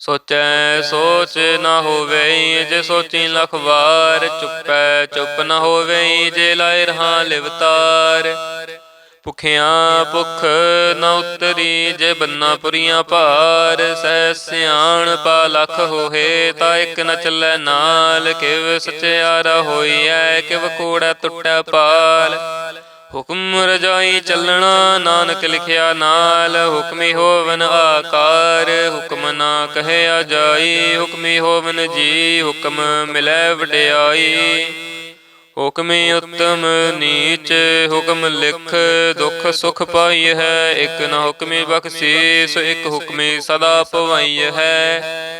ਸੋਚੈ ਸੋਚ ਨਾ ਹੋਵੇ ਜੇ ਸੋਚੀ ਲਖ ਵਾਰ ਚੁੱਪੈ ਚੁੱਪ ਨਾ ਹੋਵੇ ਜੇ ਲਾਇ ਰਹਾ ਲਿਵਤਾਰ। ਭੁਖਿਆਂ ਭੁਖ ਨਾ ਉਤਰੀ ਜੇ ਬੰਨਾ ਪੁਰੀਆਂ ਭਾਰ ਸਹਿ ਸਿਆਣ ਪਾ ਲਖ ਹੋਏ ਤਾਂ ਇੱਕ ਨ ਚੱਲੈ ਨਾਲ ਕਿਵ ਸਚਿਆਰਾ ਹੋਈਐ ਕਿਵ ਕੋੜਾ ਟੁੱਟੈ ਪਾਲ। ਹੁਕਮ ਰਜਾਈ ਚੱਲਣਾ, ਨਾਨਕ ਲਿਖਿਆ ਨਾਲ, ਹੁਕਮੀ ਹੋਵਨ ਆਕਾਰ, ਹੁਕਮ ਨਾ ਕਹਿਆ ਜਾਈ ਹੁਕਮੀ ਹੋਵਨ ਜੀ, ਹੁਕਮ ਮਿਲੈ ਵਡਿਆਈ। ਹੁਕਮੀ ਉਤਮ ਨੀਚ, ਹੁਕਮ ਲਿਖ, ਦੁਖ ਸੁਖ ਪਾਈ ਹੈ, ਇਕ ਨਾ ਹੁਕਮੀ ਬਖਸ਼ੀਸ, ਇਕ ਹੁਕਮੀ ਸਦਾ ਪਵਾਈ ਹੈ।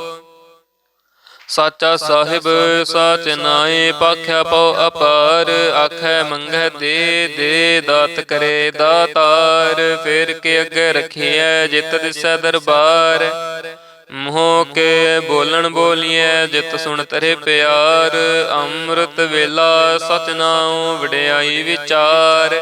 ਸਾਚਾ ਸਾਹਿਬ ਸਾਚ ਨਾਏ ਪਾਖਿਆ ਪਉ ਅਪਾਰ ਆਖੈ ਮੰਗੈ ਦੇ ਦੇ ਦਾਤ ਕਰੇ ਦਾਤਾਰ। ਫੇਰ ਕੇ ਅੱਗੇ ਰਖੀਐ ਜਿਤ ਦਿਸੈ ਦਰਬਾਰ। ਮੋਹ ਕੇ ਬੋਲਣ ਬੋਲੀਐ ਜਿਤ ਸੁਣ ਤਰੇ ਪਿਆਰ। ਅੰਮ੍ਰਿਤ ਵੇਲਾ ਸਚ ਨਾਉ ਵਡਿਆਈ ਵਿਚਾਰ।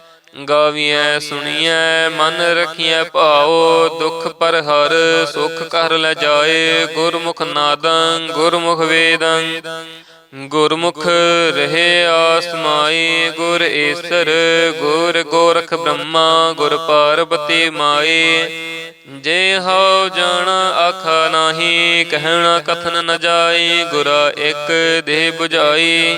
ਗਾਵੀਐ, ਸੁਣੀਐ, ਮਨ ਰਖੀਐ ਭਾਉ, ਦੁਖ ਪਰ ਹਰ ਸੁਖ ਕਰ ਲੈ ਜਾਏ, ਗੁਰਮੁਖ ਨਾਦੰ, ਗੁਰਮੁਖ ਵੇਦੰ। ਗੁਰਮੁਖ ਰਹੇ ਆਸਮਾਈ ਗੁਰ ਈਸਰ ਗੁਰ ਗੋਰਖ ਬ੍ਰਹਮਾ, ਗੁਰ ਪਾਰਬਤੀ ਮਾਈ ਜੇ ਹਉ ਜਾਣ, ਆਖਾ ਨਾਹੀ, ਕਹਿਣਾ ਕਥਨ ਨ ਜਾਏ, ਗੁਰਾ ਇੱਕ ਦੇਹ 부ਝਾਈ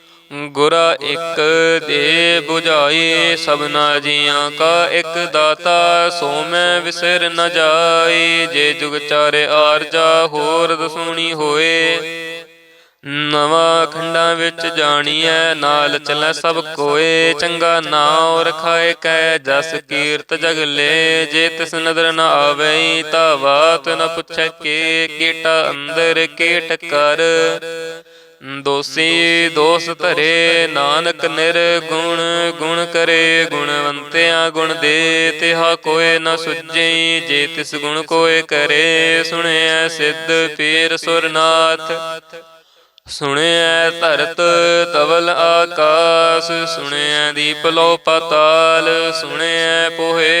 ਗੁਰਾ ਇੱਕ ਦੇ 부ਝਾਈ ਸਭਨਾ ਜੀਆਂ ਕਾ ਇੱਕ ਦਾਤਾ, ਸੋ ਮੈਂ ਵਿਸਰ ਨ ਜਾਈ। ਜੇ ਜੁਗ ਚਾਰੇ ਆਰਜਾ ਹੋਰ ਦਸੂਣੀ ਹੋਏ। ਨਵਾਂ ਖੰਡਾਂ ਵਿੱਚ ਜਾਣੀਐ, ਨਾਲ ਚੱਲੈ ਸਭ ਕੋਏ। ਚੰਗਾ ਨਾਉ ਰਖਾਏ ਕੈ, ਜਸ ਕੀਰਤ ਜਗ ਲੈ। ਜੇ ਤਿਸ ਨਦਰ ਨ ਆਵੇ ਤਾ ਬਾਤ ਨ ਪੁੱਛੈ ਕੇ, ਕੀਟਾ ਅੰਦਰ ਕੀਟ ਕਰ। ਦੋਸੀ ਦੋਸ ਧਰੇ, ਨਾਨਕ ਨਿਰਗੁਣ, ਗੁਣ ਕਰੇ, ਗੁਣਵੰਤਿਆ ਗੁਣ ਦੇ, ਤਿਹਾ ਕੋਏ ਨ ਸੁਝਈ ਜੇ ਤਿਸ ਗੁਣ ਕੋਏ ਕਰੇ, ਸੁਣਿਐ ਸਿੱਧ ਪੀਰ ਸੁਰਨਾਥ। ਸੁਣਿਐ ਧਰਤ ਤਵਲ ਆਕਾਸ, ਸੁਣਿਐ ਦੀਪ ਲੋ ਪਤਾਲ, ਸੁਣਿਐ ਪੋਹੇ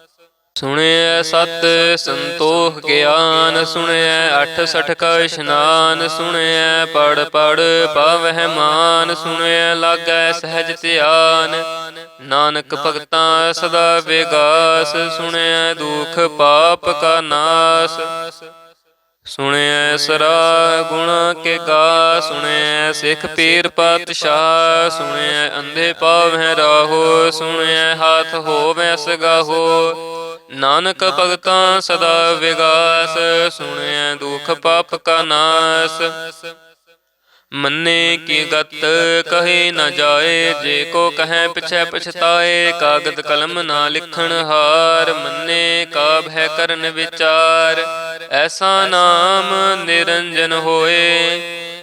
ਸੁਣਿਐ ਸਤ ਸੰਤੋਖ ਗਿਆਨ, ਸੁਣਿਐ ਅਠ ਸਠ ਕਾ ਇਸ਼ਨਾਨ, ਸੁਣਿਐ ਪੜ ਪੜ ਪਾਵਹਿ ਮਾਨ, ਸੁਣਿਐ ਲਾਗੈ ਸਹਿਜ ਧਿਆਨ। ਨਾਨਕ ਭਗਤਾਂ ਸਦਾ ਵਿਗਾਸ, ਸੁਣਿਐ ਦੁਖ ਪਾਪ ਕਾ ਨਾਸ। ਸੁਣਿਐ ਸਰਾ ਗੁਣ ਕੇ ਗਾ, ਸੁਣਿਐ ਸਿੱਖ ਪੀਰ ਪਾਤਸ਼ਾਹ, ਸੁਣਿਐ ਅੰਧੇ ਪਾਵਹਿ ਰਾਹੋ, ਸੁਣਿਐ ਹਾਥ ਹੋਵੈ ਸਗਾਹੋ। ਨਾਨਕ ਭਗਤਾਂ ਸਦਾ ਵਿਗਾਸ, ਸੁਣਿਐ ਦੁਖ ਪਾਪ ਕਾ ਨਾਸ। ਮੰਨੇ ਕੀ ਗਤ ਕਹੇ ਨਾ ਜਾਏ, ਜੇ ਕੋ ਕਹੈ ਪਿਛੈ ਪਛਤਾਏ, ਕਾਗਦ ਕਲਮ ਨਾ ਲਿਖਣ ਹਾਰ। ਮੰਨੇ ਕਾ ਹੈ ਕਰਨ ਵਿਚਾਰ, ਐਸਾ ਨਾਮ ਨਿਰੰਜਨ ਹੋਏ।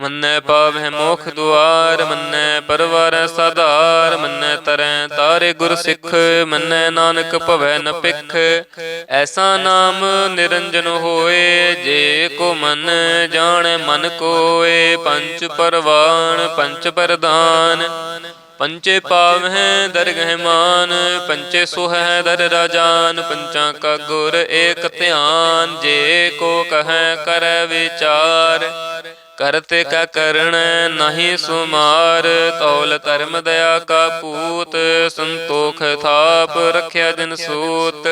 ਮੰਨੈ ਪਾਵਹਿ ਮੋਖ ਦੁਆਰ, ਮੰਨੈ ਪਰਵਾਰੈ ਸਾਧਾਰ, ਮੰਨੈ ਤਰੈ ਤਾਰੇ ਗੁਰ ਸਿੱਖ, ਮੰਨੈ ਨਾਨਕ ਭਵੈ ਨ ਪਿਖ ਐਸਾ ਨਾਮ ਨਿਰੰਜਨ ਹੋਏ, ਜੇ ਕੋ ਮਨ ਜਾਣੈ ਮਨ ਕੋਏ, ਪੰਚ ਪਰਵਾਨ, ਪੰਚ ਪ੍ਰਦਾਨ ਪੰਚੇ ਪਾਵਹਿ ਦਰਗਹਿ ਮਾਨ, ਪੰਚੇ ਸੁਹੈ ਦਰ ਰਾਜਾਨ, ਪੰਚਾਂ ਕਾ ਗੁਰ ਏਕ ਧਿਆਨ, ਜੇ ਕੋ ਕਹੈ ਕਰੈ ਵਿਚਾਰ। ਕਰਤੇ ਕਾ ਕਰਣ ਨਹੀਂ ਸੁਮਾਰ ਤੌਲ ਧਰਮ ਦਇਆ ਕਾ ਪੂਤ ਸੰਤੋਖ ਥਾਪ ਰਖਿਆ ਜਨ ਸੂਤ।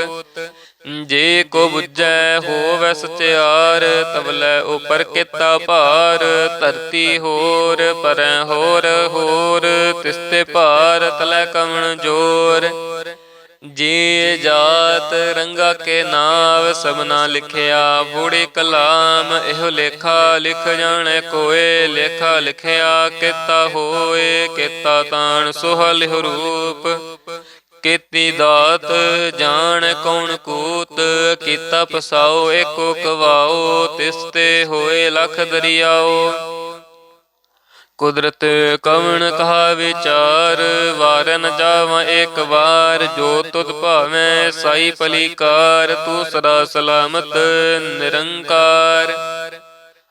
ਜੇ ਕੋ ਬੁੱਝੈ ਹੋਵੈ ਸਚਿਆਰ। ਤਵਲੇ ਉਪਰ ਕੀਤਾ ਭਾਰ। ਧਰਤੀ ਹੋਰ ਪਰੈ ਹੋਰ ਹੋਰ ਤਿਸਤੇ ਭਾਰ। ਤਲੇ ਕਵਣ ਜੋਰ। ਜੀ ਜਾਤ ਰੰਗਾ ਕੇ ਨਾਮ ਸਭਨਾ ਲਿਖਿਆ, ਬੂੜੀ ਕਲਾਮ ਇਹੋ ਲੇਖਾ ਲਿਖ ਜਾਣੇ ਕੋਏ, ਲੇਖਾ ਲਿਖਿਆ ਕੀਤਾ ਹੋਏ, ਕੀਤਾ ਤਾਣ ਸੋਹ ਰੂਪ। ਕੀਤੀ ਦਾਤ ਜਾਣ ਕੌਣ ਕੂਤ, ਕੀਤਾ ਪਸਾਓ ਏਕੋ ਕਵਾਓ ਤਿਸ ਤੇ ਹੋਏ ਲਖ ਦਰਿਆਓ। ਕੁਦਰਤ ਕਵਣ ਕਹਾ ਵਿਚਾਰ? ਵਾਰ ਜਾਵਾਂ ਏਕ ਵਾਰ, ਜੋ ਤੁਧ ਭਾਵੇਂ ਸਾਈ ਪਲੀਕਾਰ ਤੂੰ ਸਦਾ ਸਲਾਮਤ, ਨਿਰੰਕਾਰ।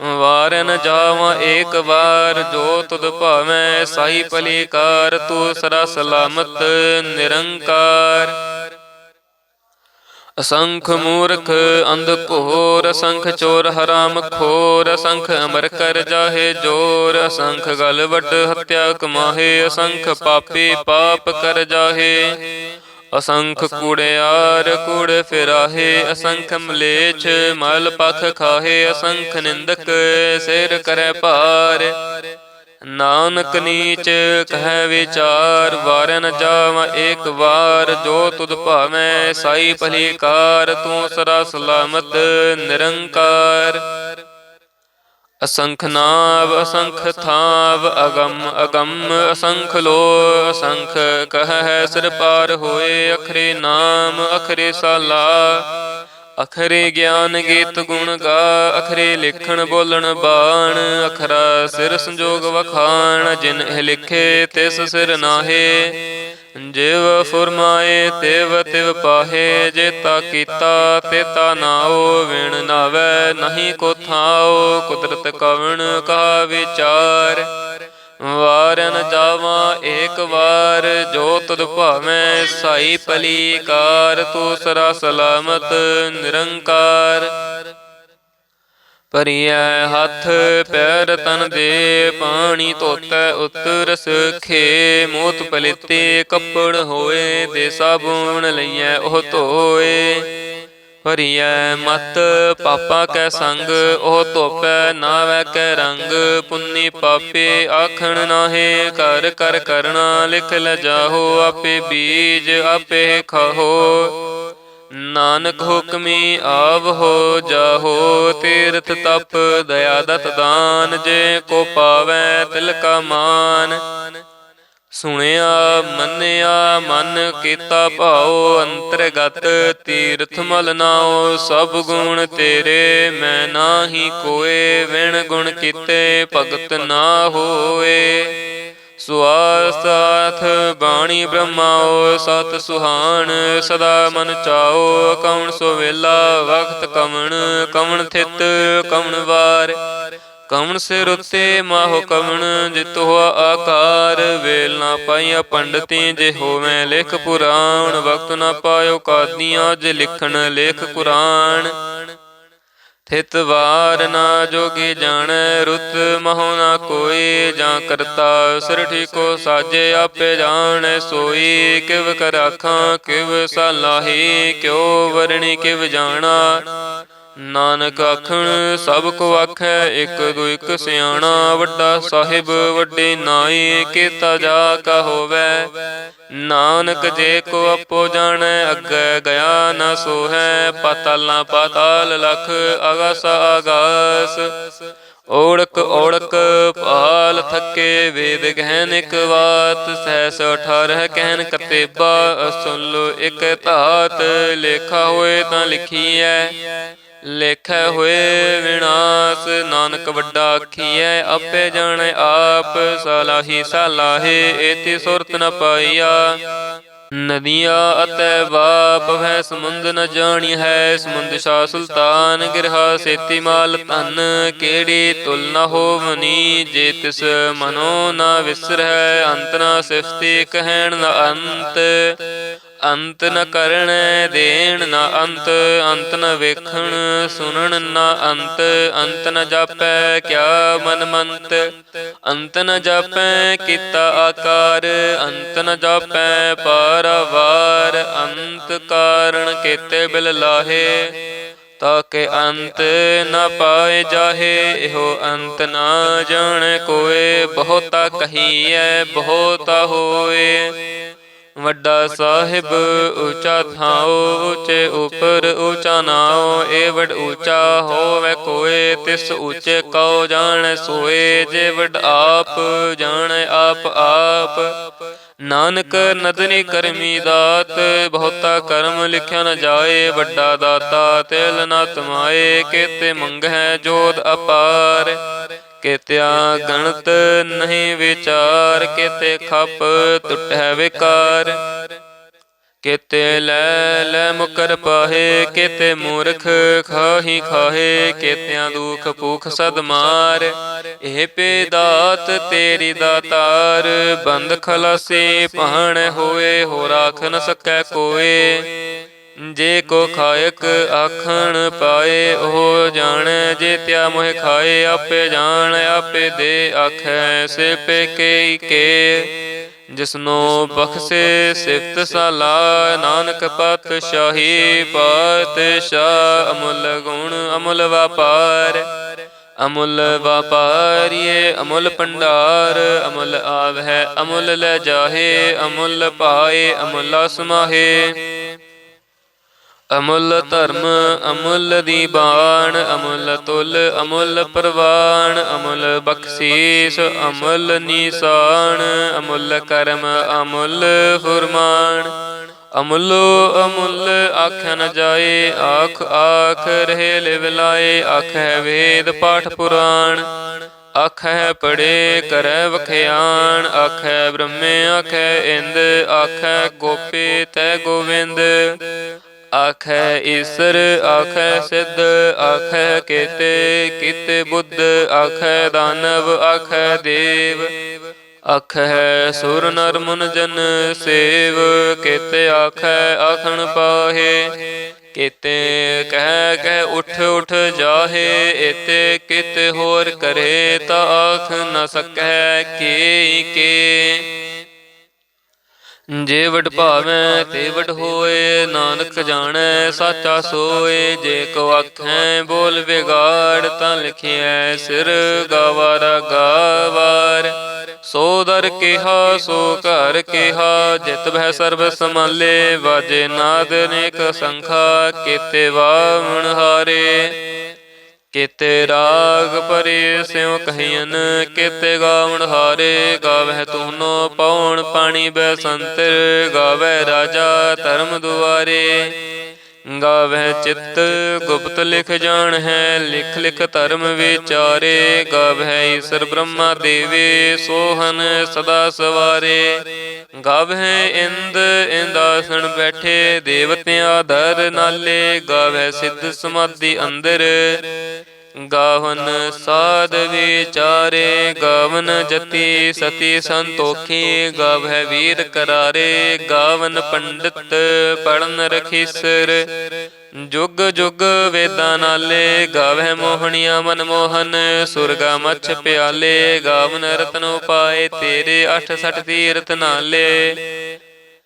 ਵਾਰਨ ਜਾਵਾਂ ਏਕ ਵਾਰ, ਜੋ ਤੁਧ ਭਾਵੇਂ ਸਾਈ ਪਲੀਕਾਰ ਤੂੰ ਸਦਾ ਸਲਾਮਤ, ਨਿਰੰਕਾਰ। ਅਸੰਖ ਮੂਰਖ ਅੰਧ ਘੋਰ ਅਸੰਖ ਚੋਰ ਹਰਾਮ ਖੋਰ ਅਸੰਖ ਅਮਰ ਕਰ ਜਾਹੇ ਜੋਰ, ਅਸੰਖ ਗਲ ਵੱਡ ਹੱਤਿਆ ਕਮਾਹੇ, ਅਸੰਖ ਪਾਪੀ ਪਾਪ ਕਰ ਜਾਹੇ। ਅਸੰਖ ਕੂੜਿਆਰ ਕੂੜ ਫਿਰਾਹੇ ਅਸੰਖ ਮਲੇਛ ਮਲ ਪਖ ਖਾਹੇ ਅਸੰਖ ਨਿੰਦਕ ਸਿਰ ਕਰੈ ਭਾਰ। ਨਾਨਕ ਨੀਚ ਕਹਿ ਵਿਚਾਰ ਵਾਰ ਨ ਜਾਵਾਂ ਏਕ ਵਾਰ ਜੋ ਤੁਧ ਭਾਵੇਂ ਸਾਈ ਭਲੀਕਾਰ ਤੂੰ ਸਦਾ ਸਲਾਮਤ ਨਿਰੰਕਾਰ। ਅਸੰਖ ਨਾਵ, ਅਸੰਖ ਥਾਵ, ਅਗੰਮ ਅਗੰਮ, ਅਸੰਖ ਲੋ ਅਸੰਖ ਕਹ ਹੈ ਸਿਰ ਪਾਰ ਹੋਏ, ਅਖਰੇ ਨਾਮ, ਅਖਰੇ ਸਾਲਾ। ਅਖਰੇ ਗਿਆਨ ਗੀਤ ਗੁਣ ਗਾ, ਅਖਰੇ ਲਿਖਣ ਬੋਲਣ ਬਾਣ, ਅਖਰਾ ਸਿਰ ਸੰਜੋਗ ਵਖਾਣ, ਜਿਨ ਇਹ ਲਿਖੇ ਤਿਸ ਸਿਰ ਨਾਹੇ। ਜਿਵ ਫੁਰਮਾਏ, ਤਿਵ ਤਿਵ ਪਾਹੇ ਜੇਤਾ ਕੀਤਾ ਤੇਤਾ ਨਾਉ, ਵਿਣ ਨਾਵੇ, ਨਹੀਂ ਕੋ ਥਾਉ, ਕੁਦਰਤ ਕਵਣ ਕਾ ਵਿਚਾਰ? ਵਾਰਨ ਜਾਵਾਂ ਏਕ ਵਾਰ ਜੋ ਤੁਧ ਭਾਵੇਂ, ਸਾਈ ਪਲੀ ਕਾਰ ਸਰਾ ਸਲਾਮਤ ਨਿਰੰਕਾਰ। ਪਰਿਐ ਹੱਥ ਪੈਰ ਤਨ ਦੇ, ਪਾਣੀ ਧੋਤੈ ਉਤਰ ਸਖੇ ਮੋਤ ਪਲਿਤੇ ਕੱਪੜ ਹੋਏ, ਦੇ ਸਾਬੂਨ ਲਈਐ ਉਹ ਧੋਏ। ਭਰੀਐ ਮਤ, ਪਾਪਾ ਕੈ ਸੰਗ, ਉਹ ਧੋਪੈ ਨਾਵੈ ਕੈ ਰੰਗ। ਪੁੰਨੀ ਪਾਪੇ ਆਖਣ ਨਾਹੇ ਕਰ ਕਰ ਕਰਣਾ, ਲਿਖ ਲੈ ਜਾਹੋ ਆਪੇ ਬੀਜ, ਆਪੇ ਖਾਹੋ। ਨਾਨਕ ਹੁਕਮੀ ਆਵ ਹੋ ਜਾਹੋ, ਤੀਰਥ ਤਪ ਦਇਆ ਦਤ ਦਾਨ, ਜੇ ਕੋ ਪਾਵੈ ਤਿਲ ਕਾ ਮਾਨ। ਸੁਣਿਆ, ਮੰਨਿਆ, ਮਨ ਕੀਤਾ ਭਾਉ, ਅੰਤਰਗਤ ਤੀਰਥ ਮਲ ਨਾਉ, ਸਭ ਗੁਣ ਤੇਰੇ, ਮੈਂ ਨਾਹੀ ਕੋਏ, ਵਿਣ ਗੁਣ ਕੀਤੇ ਭਗਤ ਨਾ ਹੋਏ। ਸੁਆਸਾਥ ਬਾਣੀ ਬ੍ਰਹਮਾਓ ਸਤ ਸੁਹਾਣ, ਸਦਾ ਮਨ ਚਾਓ, ਕਵਣ ਸੋ ਵੇਲਾ, ਵਖਤ ਕਵਣ ਕਵਣ ਥਿਤ, ਕਵਣ ਵਾਰ। ਕਵਣ ਸਿਰ ਉਤੇ ਮਾਹੋ ਕਵਣ, ਜਿਤ ਹੋਆ ਆਕਾਰ। ਵੇਲ ਨਾ ਪਾਈਆ ਪੰਡਤੀ, ਜੇ ਹੋਵੇਂ ਲਿਖ ਪੁਰਾਣ। ਵਕਤ ਨਾ ਪਾਇਓ ਕਾਦੀਆਂ, ਜੇ ਲਿਖਣ ਲੇਖ ਕੁਰਾਨ। ਥਿਤ ਵਾਰ ਨਾ ਜੋਗੀ ਜਾਣੈ, ਰੁੱਤ ਮਹੁ ਨਾ ਕੋਈ, ਜਾਂ ਕਰਤਾ ਸਿਰ ਠੀਕੋ ਸਾਜੇ, ਆਪੇ ਜਾਣੈ ਸੋਈ। ਕਿਵ ਕਰ ਆਖਾਂ, ਕਿਵ ਸਾਲਾਹੀ, ਕਿਉ ਵਰਣੀ, ਕਿਵ ਜਾਣਾ। ਨਾਨਕ ਆਖਣ, ਸਭ ਕੋ ਆਖੈ, ਇੱਕ ਦੋ ਇਕ ਸਿਆਣਾ, ਵੱਡਾ ਸਾਹਿਬ, ਵੱਡੇ ਨਾਈ, ਕੀਤਾ ਜਾ ਕਾ ਹੋਵੇ। ਨਾਨਕ ਜੇ ਕੋ ਆਪੋ ਜਾਣੈ, ਅੱਗੇ ਗਿਆ ਨਾ ਸੋਹੈ, ਪਤਾਲਾਂ ਪਾਤਾਲ ਲਖ ਅਗਸ ਆਗਾਸ। ਓੜਕ ਔੜਕ ਪਾਲ ਥੱਕੇ, ਵੇਦ ਗਹਿਨ ਇਕ ਵਾਤ ਸਹਿਸ 18 ਕਹਿਨ ਕਤੇਬਾ ਸੁਨ ਲੋ ਇਕ ਧਾਤ, ਲੇਖਾ ਹੋਏ ਤਾਂ ਲਿਖੀ ਲਿਖੀਐ। ਲੇਖੈ ਹੋਏ ਵਿਨਾਸ਼, ਨਾਨਕ ਵੱਡਾ ਆਖੀਐ, ਆਪੇ ਜਾਣੇ ਆਪ, ਸਲਾਹੀ ਸਲਾਹੇ ਏਤੀ ਸੁਰਤ ਨ ਪਾਈਆ। ਨਦੀਆਂ ਅਤੇ ਬਾਪ ਹੈ ਸਮੁੰਦ ਨ ਜਾਣੀ ਹੈ ਸਮੁੰਦ ਸ਼ਾ ਸੁਲਤਾਨ, ਗਿਰਹਾ ਸੇਤੀ ਮਾਲ ਧਨ, ਕਿਹੜੀ ਤੁਲ ਨ ਹੋਵਨੀ, ਜੇ ਤਿਸ ਮਨੋ ਨ ਵਿਸਰੈ ਅੰਤ ਨ ਸਿਫਤੀ, ਕਹਿਣ ਨ ਅੰਤ। ਅੰਤ ਨ ਕਰਨ ਦੇਣ ਨ ਅੰਤ ਅੰਤ ਨ ਵੇਖਣ, ਸੁਣਨ ਨ ਅੰਤ ਅੰਤ ਨ ਜਾਪੈ ਕਿਆ ਮਨ ਮੰਤ। ਅੰਤ ਨ ਜਾਪੈ ਕੀਤਾ ਆਕਾਰ, ਅੰਤ ਨ ਜਾਪੈ ਪਾਰਵਾਰ ਅੰਤ ਕਾਰਣ ਕੀਤੇ ਬਿਲ ਲਾਹੇ ਤਾਕੇ ਅੰਤ ਨ ਪਾਏ ਜਾਹੇ। ਇਹੋ ਅੰਤ ਨਾ ਜਾਣ ਕੋਏ, ਬਹੁਤਾ ਕਹੀਐ, ਬਹੁਤਾ ਹੋਏ। ਵੱਡਾ ਸਾਹਿਬ ਉੱਚਾ ਥਾਉ ਉੱਚੇ ਉਪਰ ਉੱਚਾ ਨਾਉ ਏ ਵਡ ਉੱਚਾ ਹੋਵੇ ਕੋਏ, ਤਿਸ ਉੱਚੇ ਕਉ ਜਾਣ ਸੋਏ, ਜੇ ਵਡ ਆਪ ਜਾਣ ਆਪ ਆਪ। ਨਾਨਕ ਨਦਨੀ ਕਰਮੀ ਦਾਤ, ਬਹੁਤਾ ਕਰਮ ਲਿਖਿਆ ਨ ਜਾਏ, ਵੱਡਾ ਦਾਤਾ ਤਿਲ ਨ ਤਮਾਏ, ਕੇਤੇ ਮੰਗਹਿ ਜੋਦ ਅਪਾਰ। ਕਿਤਿਆ ਗਣਤ ਨਹੀਂ ਵਿਚਾਰ ਕਿਤੇ ਖਪ ਟੁੱਟੈ ਵਿਕਾਰ। ਕਿਤੇ ਲੈ ਲੈ ਮੁਕਰ ਪਾਹੇ ਕਿਤੇ ਮੂਰਖ ਖਾਹੀ ਖਾਹੇ ਕਿਤਿਆਂ ਦੁਖ ਭੂਖ ਸਦ ਮਾਰ। ਇਹ ਪੇ ਦਾਤ ਤੇਰੀ ਦਾਤਾਰ ਬੰਦ ਖਲਾਸੇ ਭਾਣ ਹੋਏ ਹੋ ਰਾਖ ਨ ਸਕੈ ਕੋਏ। ਜੇ ਕੋ ਖਾਇਕ ਆਖਣ ਪਾਏ, ਉਹ ਜਾਣੈ ਜੇ ਤਿਆ ਮੋਹਿ ਖਾਏ, ਆਪੇ ਜਾਣ, ਆਪੇ ਦੇ ਆਖੈ ਸੇ ਪੇ ਕੇ ਕੇ। ਜਿਸਨੋ ਬਖਸ਼ੇ ਸਿਫਤ ਸਾਲਾ, ਨਾਨਕ ਪਤ ਸ਼ਾਹੀ ਪਾਤਸ਼ਾਹੀ ਪਾਤਸ਼ਾਹ, ਅਮੁੱਲ ਗੁਣ ਅਮੁੱਲ ਵਪਾਰ। ਅਮੁੱਲ ਵਪਾਰੀਏ, ਅਮੁਲ ਭੰਡਾਰ, ਅਮੁਲ ਆਵ ਹੈ ਅਮੁੱਲ ਲੈ ਜਾਹੇ, ਅਮੁੱਲ ਪਾਏ, ਅਮੁੱਲ ਸਮਾਹੇ। ਅਮੁੱਲ ਧਰਮ, ਅਮੁੱਲ ਦੀਬਾਨ, ਅਮੁੱਲ ਤੁਲ, ਅਮੁੱਲ ਪ੍ਰਵਾਨ, ਅਮੁੱਲ ਬਖਸ਼ੀਸ, ਅਮੁੱਲ ਨਿਸ਼ਾਨ, ਅਮੁੱਲ ਕਰਮ, ਅਮੁੱਲ ਫੁਰਮਾਨ। ਅਮੁੱਲੋ, ਅਮੁੱਲ ਆਖਿਆ ਨ ਜਾਏ, ਆਖ ਆਖ ਰਹੇ ਲਿਵ ਲਾਏ, ਆਖੈ ਵੇਦ ਪਾਠ ਪੁਰਾਣ। ਆਖੈ ਪੜੇ ਕਰੈ ਵਖਿਆਣ, ਆਖੈ ਬ੍ਰਹਮੇ, ਆਖੈ ਇੰਦ, ਆਖੈ ਗੋਪੀ ਤੈ ਗੋਵਿੰਦ। ਆਖੈ ਈਸਰ ਆਖੈ ਸਿੱਧ ਆਖੈ ਕੀਤੇ ਕੀਤੇ ਬੁੱਧ ਆਖੈ ਦਾਨਵ ਆਖੈ ਦੇਵ। ਆਖੈ ਸੁਰ ਨਰ ਮੁਨ ਜਨ ਸੇਵ। ਕੀਤੇ ਆਖੈ ਆਖਣ ਪਾਹੇ। ਕੀਤੇ ਕਹਿ ਕਹਿ ਉਠ ਉਠ ਜਾਹੇ। ਇਤੇ ਕਿਤੇ ਹੋਰ ਕਰੇ ਤਾ ਆਖ ਨ ਸਕੈ ਕੀ ਕੇ ਜੇ ਵਡ ਭਾਵੈ ਤੇ ਵਡ ਹੋਏ ਨਾਨਕ ਜਾਣੈ ਸਾਚਾ ਸੋਏ ਜੇ ਕੋ ਆਖੈ ਬੋਲ ਵਿਗਾੜ ਤਾਂ ਲਿਖਿਐ ਸਿਰ ਗਾਵਾਰ ਗਾਵਾਰ। ਸੋ ਦਰ ਕਿਹਾ ਸੋ ਘਰ ਕਿਹਾ ਜਿਤ ਭੈ ਸਰਬ ਸਮਾਲੇ ਵਾਜੇ ਨਾਦ ਨੇਕ ਸੰਖਾ ਕੀਤੇ ਵਾਵਣ ਹਾਰੇ। ਕਿਤੇ ਰਾਗ ਪਰੇ ਸਿਉ ਕਹੀਨ ਕੀਤੇ ਗਾਵਣ ਹਾਰੇ ਗਾਵਹਿ ਤੂਨੋ ਪਉਣ, ਪਾਣੀ ਬੈਸੰਤਰ ਗਾਵੈ ਰਾਜਾ ਧਰਮ ਦੁਆਰੇ। ਗਾਵਹਿ ਚਿੱਤ ਗੁਪਤ ਲਿਖ ਜਾਣ ਹੈ, ਲਿਖ ਲਿਖ ਧਰਮ ਵਿਚਾਰੇ। ਗਾਵਹਿ ਈਸਰ ਬ੍ਰਹਮਾ ਦੇਵੇ ਸੋਹਨ ਸਦਾ ਸਵਾਰੇ। ਗਾਵਹਿ ਇੰਦ ਇੰਦਾਸਣ ਬੈਠੇ, ਦੇਵਤਿਆਂ ਦਰ ਨਾਲੇ। ਗਾਵਹਿ ਸਿੱਧ ਸਮਾਧੀ ਅੰਦਰ। ਗਾਵਨ ਸਾਧ ਵਿਚਾਰੇ, ਗਾਵਨ ਜਤੀ ਸਤੀ ਸੰਤੋਖੀ ਗਾਵਹਿ ਵੀਰ ਕਰਾਰੇ, ਗਾਵਨ ਪੰਡਿਤ ਪੜਨ ਰਖੀਸਰ। ਜੁਗ ਜੁਗ ਵੇਦਾਂ ਨਾਲੇ ਗਾਵਹਿ ਮੋਹਣੀਆਂ ਮਨ ਮੋਹਨ, ਸੁਰਗਾ ਮਛ ਪਿਆਲੇ, ਗਾਵਨ ਰਤਨ ਉਪਾਏ, ਤੇਰੇ 68 ਤੀਰਥ ਨਾਲੇ।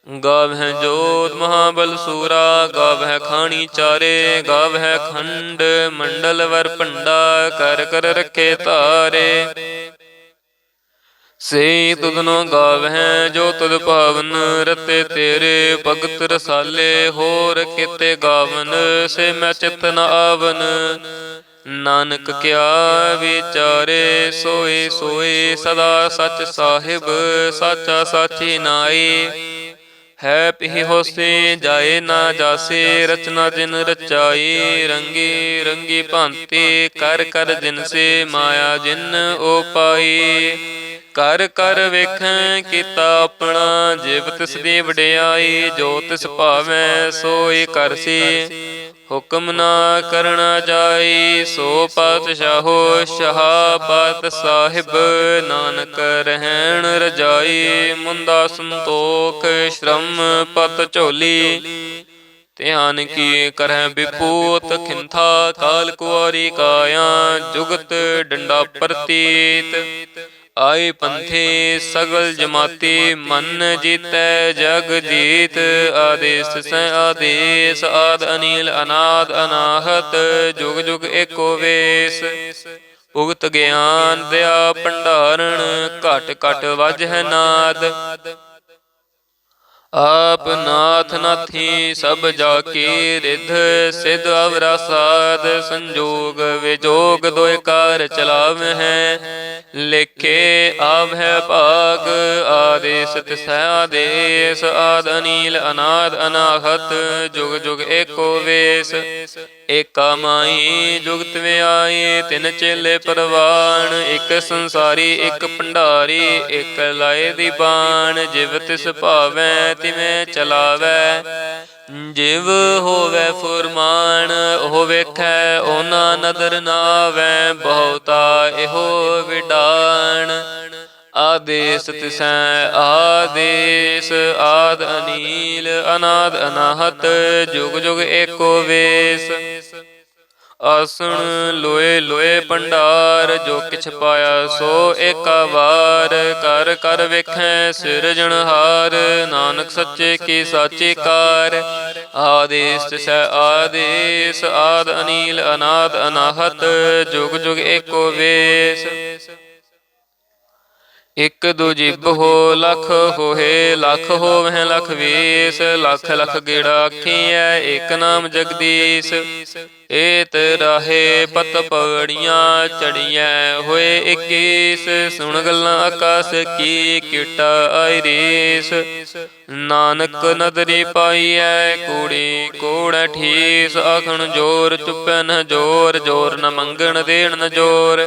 ਗਾਵਹਿ ਜੋਤ ਮਹਾਬਲ ਸੂਰਾ, ਗਾਵਹਿ ਖਾਣੀ ਚਾਰੇ, ਗਾਵਹਿ ਖੰਡ, ਮੰਡਲ ਵਰ ਭੰਡਾ, ਕਰ ਕਰ ਰੱਖੇ ਧਾਰੇ। ਸੇ ਤੁਧਨੋ ਗਾਵਹਿ, ਜੋ ਤੁਧ ਭਾਵਨ ਰਤੇ ਤੇਰੇ, ਭਗਤ ਰਸਾਲੇ, ਹੋਰ ਕਿਤੇ ਗਾਵਨ, ਸੇ ਮੈਂ ਚਿਤ ਨ ਆਵਨ। ਨਾਨਕ ਕਿਆ ਵਿਚਾਰੇ, ਸੋਏ ਸੋਏ ਸਦਾ ਸਚ ਸਾਹਿਬ, ਸਾਚਾ ਸਾਚੀ ਨਾਈ। ਹੈ ਪਿਹ ਹੋਸੇ ਜਾਏ ਨਾ ਜਾਸੇ ਰਚਨਾ ਜਿਨ ਰਚਾਈ ਰੰਗੀ ਰੰਗੀ ਭਾਂਤੀ ਕਰ ਕਰ ਜਿਨ ਸੇ ਮਾਇਆ ਜਿਨ ਉਪਾਈ ਕਰ ਕਰ ਵੇਖੈ ਕੀਤਾ ਆਪਣਾ ਜਿਵ ਤਿਸ ਦੀ ਵਡਿਆਈ ਜੋ ਤਿਸ ਭਾਵੈ ਸੋਈ ਕਰਸੀ। ਹੁਕਮ ਨਾ ਕਰਨਾ ਜਾਈ, ਸੋ ਪਾਤਸ਼ਾਹੋ ਸ਼ਹਾਬਤ ਸਾਹਿਬ, ਨਾਨਕ ਰਹਿਣ ਰਜਾਈ ਮੁੰਦਾ ਸੰਤੋਖ ਸ਼ਰਮ ਪਤ ਝੋਲੀ। ਧਿਆਨ ਕੀ ਕਰਹਿ ਵਿਪੂਤ ਖਿੰਥਾ ਕਾਲ ਕੁਆਰੀ ਕਾਇਆ, ਜੁਗਤ ਡੰਡਾ ਪ੍ਰਤੀਤ। ਆਏ ਪੰਥੇ ਸਗਲ ਜਮਾਤੀ, ਮਨ ਜੀਤੈ, ਜਗ ਜੀਤ, ਆਦੇਸ ਸੈ ਆਦੇਸ, ਆਦ ਅਨੀਲ, ਅਨਾਦ ਅਨਾਹਤ, ਜੁਗ ਜੁਗ ਏਕੋ ਵੇਸ। ਉਗਤ ਗਿਆਨ ਦਿਆ ਭੰਡਾਰਣ, ਘਟ ਘਟ ਵਜ ਹੈ ਨਾਦ। ਆਪ ਨਾਥ ਨਾਥੀ ਸਭ ਜਾ ਕੀ ਰਿਧ, ਸਿਧ ਅਵਰਾ ਸਾਧ ਸੰਜੋਗ ਵਿਜੋਗ ਦੋਇ ਕਾਰ ਚਲਾਵ ਹੈ। ਲਿਖੇ ਹੈ ਭਾਗ, ਆਦੇਸ ਤਿਸੈ ਆਦੇਸ, ਆਦ ਅਨੀਲ, ਅਨਾਦ ਅਨਾਹਤ, ਜੁਗ ਜੁਗ ਏਕੋ ਵੇਸ। ਏਕਾ ਮਾਈ ਜੁਗਤ ਵਿਆਈ, ਤਿਨ ਚੇਲੇ ਪਰਵਾਨ ਇੱਕ ਸੰਸਾਰੀ, ਇੱਕ ਭੰਡਾਰੀ, ਇੱਕ ਲਾਏ ਦੀ ਬਾਣ, ਜਿਵ ਤਿਸ ਭਾਵੈ ਤਿਵੇਂ ਚਲਾਵੈ? ਜਿਵ ਹੋਵੇ ਫੁਰਮਾਨ, ਉਹ ਵੇਖੈ, ਉਹਨਾਂ ਨਦਰ ਨਾ ਆਵੈ, ਬਹੁਤਾ ਇਹੋ ਵਿਡਾਣ ਆਦੇਸ ਤਿਸੈ, ਆਦੇਸ, ਆਦ ਅਨੀਲ, ਅਨਾਦ ਅਨਾਹਤ, ਜੁਗ ਜੁਗ ਏਕੋ ਵੇਸ। ਆਸਣ ਲੋਏ ਲੋਏ ਭੰਡਾਰ, ਜੋ ਕਿਛ ਪਾਇਆ ਸੋ ਏਕਾ ਵਾਰ। ਕਰ ਕਰ ਵੇਖੈ ਸਿਰਜਣਹਾਰ ਨਾਨਕ ਸੱਚੇ ਕੀ ਸਾਚੀ ਕਾਰ। ਆਦੇਸ ਤਿਸੈ ਆਦੇਸ, ਆਦ ਅਨੀਲ, ਅਨਾਦ ਅਨਾਹਤ, ਜੁਗ ਜੁਗ ਏਕੋ ਵੇਸ। ਇਕ ਦੋ ਜਿਬ ਹੋ ਲਖ ਹੋਏ, ਲਖ ਹੋਵਹਿ, ਲਖ ਵੀਸ, ਲਖ ਲਖ ਗੇੜਾ ਆਖੀਐ ਇਕ ਨਾਮ ਜਗਦੀਸ਼। ਏਤ ਰਾਹੇ ਪਤ ਪਵੜੀਆਂ ਚੜੀਐ, ਹੋਏ 21 ਸੁਣ ਗੱਲਾਂ ਆਕਾਸ ਕੀ ਕਿਟ ਆਈ ਰੀਸ ਨਾਨਕ ਨਦਰੀ ਪਾਈਐ, ਕੂੜੀ ਕੋੜ ਠੀਸ, ਆਖਣ ਜੋਰ ਚੁੱਪੈ ਨ ਜੋਰ ਜੋਰ ਨ ਮੰਗਣ ਦੇਣ ਨ ਜੋਰ।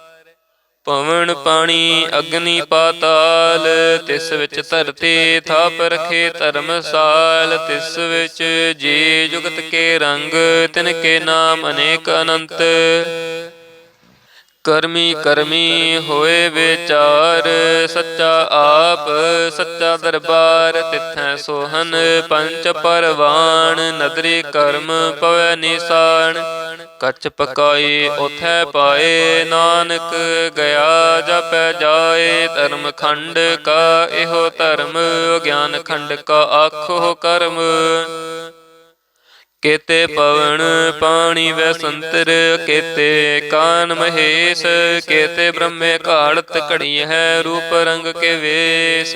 ਪਵਨ ਪਾਣੀ ਅਗਨੀ ਪਾਤਾਲ, ਤਿਸ ਵਿੱਚ ਧਰਤੀ ਥਾਪ ਰਖੇ ਧਰਮਸਾਲ, ਤਿਸ ਵਿੱਚ ਜੀ ਜੁਗਤ ਕੇ ਰੰਗ, ਤਿਨ ਕੇ ਨਾਮ ਅਨੇਕ ਅਨੰਤ। ਕਰਮੀ ਕਰਮੀ ਹੋਏ ਵਿਚਾਰ, ਸੱਚਾ ਆਪ, ਸੱਚਾ ਦਰਬਾਰ, ਤਿਥੈ ਸੋਹਨ ਪੰਚ ਪਰਵਾਨ ਨਦਰੀ ਕਰਮ ਪਵੈ ਨਿਸਾਨ ਕੱਚ ਪਕਾਈ ਉਥੈ ਪਾਏ, ਨਾਨਕ ਗਿਆ ਜਪੈ ਜਾਏ ਧਰਮ ਖੰਡ ਕਾ ਇਹੋ ਧਰਮ ਗਿਆਨ ਖੰਡ ਕਾ ਆਖੋ ਕਰਮ। ਕੇਤੇ ਪਵਨ ਪਾਣੀ ਵੈ ਸੰਤਰ ਕੇਤੇ ਕਾਨ ਮਹੇਸ਼ ਕੇਤੇ ਬ੍ਰਹਮੇ ਘਾੜਤ ਘੜੀ ਹੈ ਰੂਪ ਰੰਗ ਕੇ ਵੇਸ।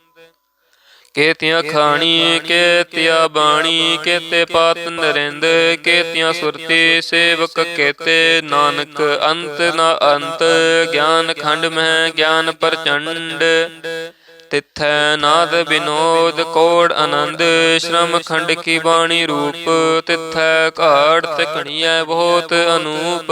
ਕੇਤਿਆਂ ਖਾਣੀ ਕੇਤਿਆ ਬਾਣੀ ਕੇਤੇ ਪਾਤ ਨਰਿੰਦ ਕੇਤਿਆਂ ਸੁਰਤੀ ਸੇਵਕ ਕੇਤੇ ਨਾਨਕ ਅੰਤ ਨਾ ਅੰਤ ਗਿਆਨ ਖੰਡ ਮਹਿ ਗਿਆਨ ਪ੍ਰਚੰਡ। ਤਿਥੈ ਨਾਦ ਬਿਨੋਦ ਕੋੜ ਆਨੰਦ ਸ਼ਰਮ ਖੰਡ ਕੀ ਬਾਣੀ ਰੂਪ। ਤਿਥੈ ਘਾੜ ਤੇ ਘਣੀਐ ਬਹੁਤ ਅਨੂਪ।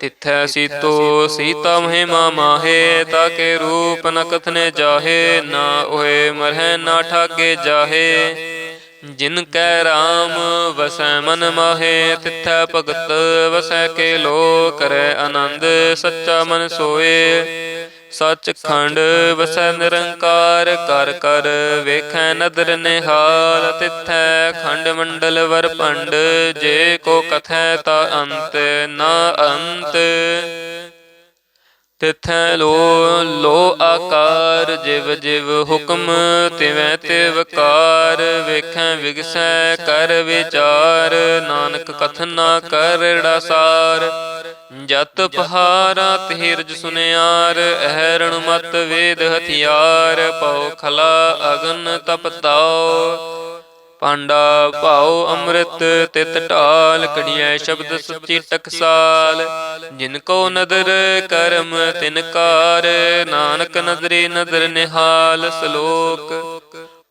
ਤਿਥੈ ਸੀਤੋ ਸੀਤਾ ਮਹਿਮਾ ਮਾਹੇ ਤਾਕੇ ਰੂਪ ਨ ਕਥਨੇ ਜਾਹੇ ਨਾ ਓਏ ਮਰਹਿ ਨਾ ਠਾਗੇ ਜਾਹੇ। ਜਿਨ ਕੈ ਰਾਮ ਵਸੈ ਮਨ ਮਾਹੇ ਤਿਥੈ ਭਗਤ ਵਸੈ ਕੇ ਲੋ ਕਰੈ ਆਨੰਦ ਸੱਚਾ ਮਨ ਸੋਏ। ਸੱਚ ਖੰਡ ਵਸੈ ਨਿਰੰਕਾਰ ਕਰ ਕਰ ਵੇਖੈ ਨਦਰ ਨਿਹਾਲ ਤਿਥੈ ਖੰਡ ਮੰਡਲ ਵਰ ਭੰਡ ਜੇ ਕੋ ਕਥੈ ਤਾ ਅੰਤ ਨਾ ਅੰਤ। ਤਿਥੈ ਲੋ ਲੋ ਆਕਾਰ ਜਿਵ ਜਿਵ ਹੁਕਮ ਤਿਵੈ ਤਿਵਕਾਰ ਵੇਖੈ ਵਿਗਸੈ ਕਰ ਵਿਚਾਰ। ਨਾਨਕ ਕਥਨਾ ਕਰੜਾ ਸਾਰ। ਜਤ ਪਹਾਰਾ ਤਹਿਰਜ ਸੁਨਿਆਰ, ਅਹਰਣ ਮਤ ਵੇਦ ਹਥਿਆਰ, ਪਉ ਖਲਾ ਅਗਨ ਤਪ ਤਾਉ। ਪਾਂਡਾ ਭਾਉ ਅੰਮ੍ਰਿਤ ਤਿਤ ਢਾਲ, ਕੜੀਐ ਸ਼ਬਦ ਸੁੱਚੀ ਟਕਸਾਲ। ਜਿਨ ਕੋ ਨਦਰ ਕਰਮ ਤਿਨ ਕਾਰ, ਨਾਨਕ ਨਦਰੀ ਨਦਰ ਨਿਹਾਲ, ਸ਼ਲੋਕ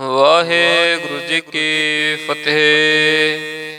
ਵਾਹਿਗੁਰੂ ਜੀ ਕੀ ਫਤਿਹ।